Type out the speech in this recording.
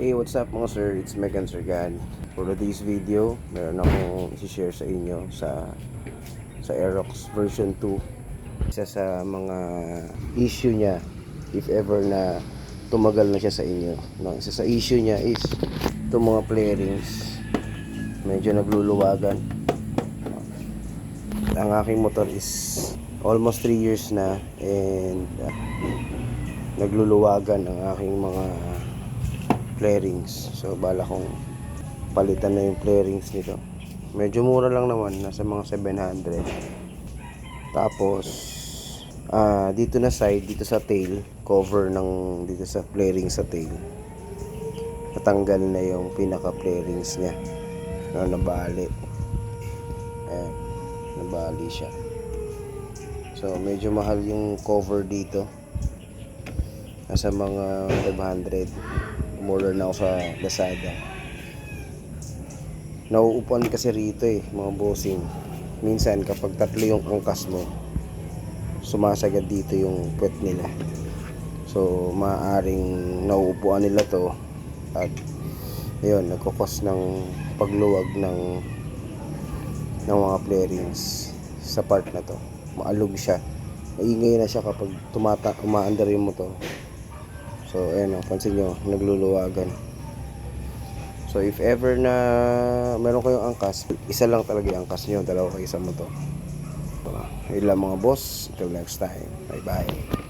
Hey, what's up mga sir? It's Megan Sergan. For today's video, meron akong isi-share sa inyo sa sa Aerox version 2. Isa sa mga issue niya if ever na tumagal na siya sa inyo. No, isa sa issue niya is itong mga flarings medyo nagluluwagan. Ang aking motor is almost 3 years na and uh, nagluluwagan ang aking mga flarings. So bala kong palitan na yung flarings nito. Medyo mura lang naman, nasa mga 700. Tapos ah dito na side, dito sa tail, cover ng dito sa flaring sa tail. Natanggal na yung pinaka flarings niya. Na nabali. Ayan, nabali siya. So medyo mahal yung cover dito. Nasa mga 500 umorder na ako sa Lazada. Nauupuan kasi rito eh, mga bossing. Minsan kapag tatlo yung angkas mo, sumasagad dito yung puwet nila. So, maaaring nauupuan nila to at yun, nagkukos ng pagluwag ng ng mga flarings sa part na to. Maalog siya. Maingay na siya kapag tumata, umaandar yung motor. So, ayan o, pansin nyo, nagluluwagan. So, if ever na meron kayong angkas, isa lang talaga yung angkas nyo, dalawa kayo sa motor. So, yun lang mga boss. Until next time. Bye-bye.